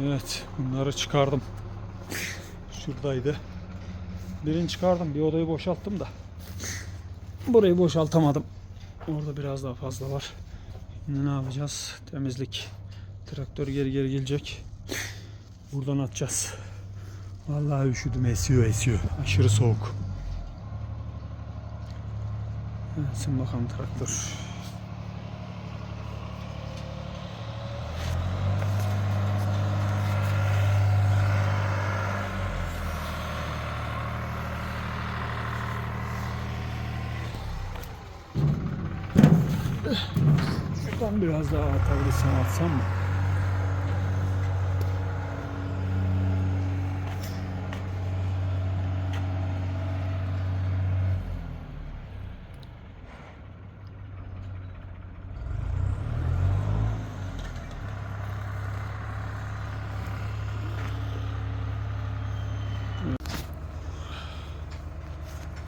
Evet bunları çıkardım. Şuradaydı. Birini çıkardım. Bir odayı boşalttım da. Burayı boşaltamadım. Orada biraz daha fazla var. Şimdi ne yapacağız? Temizlik. Traktör geri geri gelecek. Buradan atacağız. Vallahi üşüdüm. Esiyor esiyor. Aşırı soğuk. Gelsin bakalım traktör. Şuradan biraz daha atabilirsem atsam mı?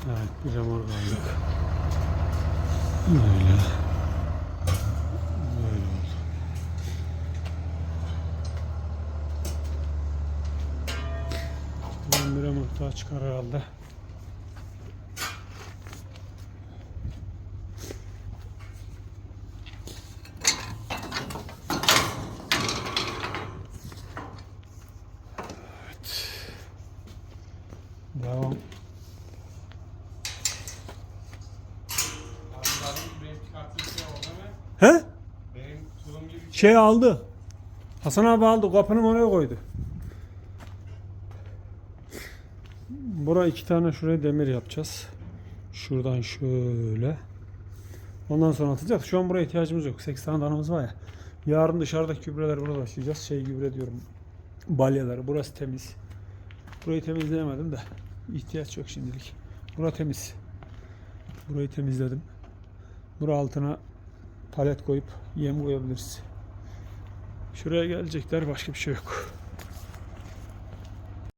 Evet, bir remor aldık. Böyle Remor daha çıkar herhalde. Evet. Devam. He? Gibi Şey aldı. Hasan abi aldı. Kapının oraya koydu. Buraya iki tane şuraya demir yapacağız. Şuradan şöyle. Ondan sonra atacağız. Şu an buraya ihtiyacımız yok. 8 tane danamız var ya. Yarın dışarıdaki gübreleri burada başlayacağız. Şey gübre diyorum. Balyaları. Burası temiz. Burayı temizleyemedim de. ihtiyaç yok şimdilik. Bura temiz. Burayı temizledim. Bura altına palet koyup yem koyabiliriz. Şuraya gelecekler başka bir şey yok.